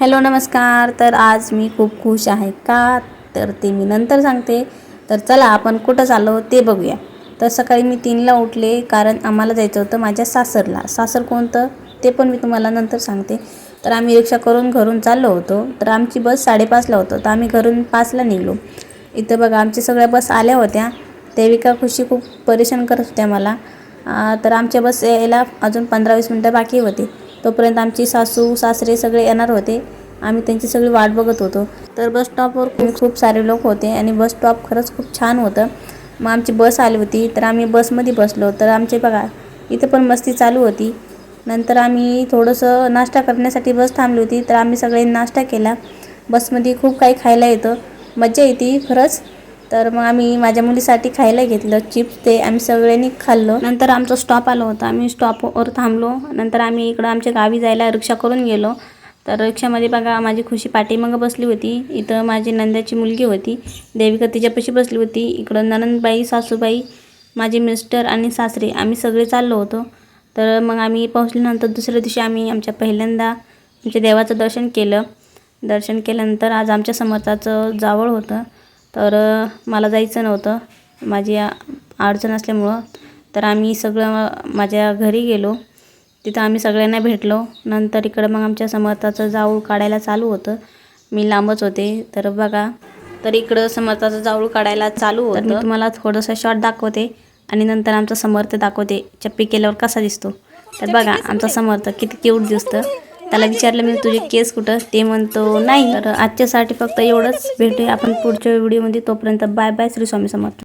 Hello नमस्कार. तर आज मी खूप खुश आहे का? तर ते मी नंतर सांगते. तर चला आपण कुठं चाललो ते बघूया. तर सकाळी मी तीनला उठले कारण आम्हाला जायचं होतं माझ्या सासरला. सासर कोणतं? ते पण मी तुम्हाला नंतर सांगते. तर आम्ही रिक्षा करून घरून चाललो होतो. तर आमची बस साडेपाचला होतं. तर आम्ही घरून पाचला निघलो. इथं बघा आमच्या सगळ्या बस आल्या होत्या. देविका खुशी खूप परेशान करत होत्या मला. तर आमच्या बस यायला अजून पंधरा वीस मिनटं बाकी होती. तोपर्यंत आमची सासू सासरे सगळे येणार होते. आम्ही त्यांची सगळी वाट बघत होतो. तर बस स्टॉपवर खूप खूप सारे लोक होते आणि बस स्टॉप खरंच खूप छान होतं. मग आमची बस आली होती. तर आम्ही बसमध्ये बसलो. तर आमचे बघा इथे पण मस्ती चालू होती. नंतर आम्ही थोडंसं नाश्ता करण्यासाठी बस थांबली होती. तर आम्ही सगळे नाश्ता केला. बसमध्ये खूप काही खायला येतं. मजा येते खरंच. तर मग आम्ही माझ्या मुलीसाठी खायला घेतलं चिप्स ते आम्ही सगळ्यांनी खाल्लं. नंतर आमचा स्टॉप आला होता. आम्ही स्टॉपवर थांबलो. नंतर आम्ही इकडं आमच्या गावी जायला रिक्षा करून गेलो. तर रिक्षामध्ये बघा माझी खुशी पाठीमागं बसली होती. इथं माझी नंद्याची मुलगी होती. देविका तिच्यापाशी बसली होती. इकडं ननंदबाई सासूबाई माझे मिस्टर आणि सासरे. आम्ही सगळे चाललो होतो. तर मग आम्ही पोहोचल्यानंतर दुसऱ्या दिवशी आम्ही आमच्या पहिल्यांदा आमच्या देवाचं दर्शन केलं. दर्शन केल्यानंतर आज आमच्या समर्थाचं जावळ होतं. तर मला जायचं नव्हतं. माझी अडचण असल्यामुळं. तर आम्ही सगळं माझ्या घरी गेलो. तिथं आम्ही सगळ्यांना भेटलो. नंतर इकडं मग आमच्या समर्थाचं जाऊळ काढायला चालू होतं. मी लांबच होते. तर बघा. तर इकडं समर्थाचं जाऊळ काढायला चालू होतं मी तुम्हाला थोडंसं शॉर्ट दाखवते. आणि नंतर आमचा समर्थ दाखवते. चप्पी केल्यावर कसा दिसतो. तर बघा आमचा समर्थ किती क्यूट दिसतं. त्याला विचारलं मी तुझे केस कुठं? ते म्हणतो नाही. तर आजच्यासाठी फक्त एवढंच. भेटूया आपण पुढच्या व्हिडिओमध्ये. तोपर्यंत बाय बाय श्री स्वामी समर्थ.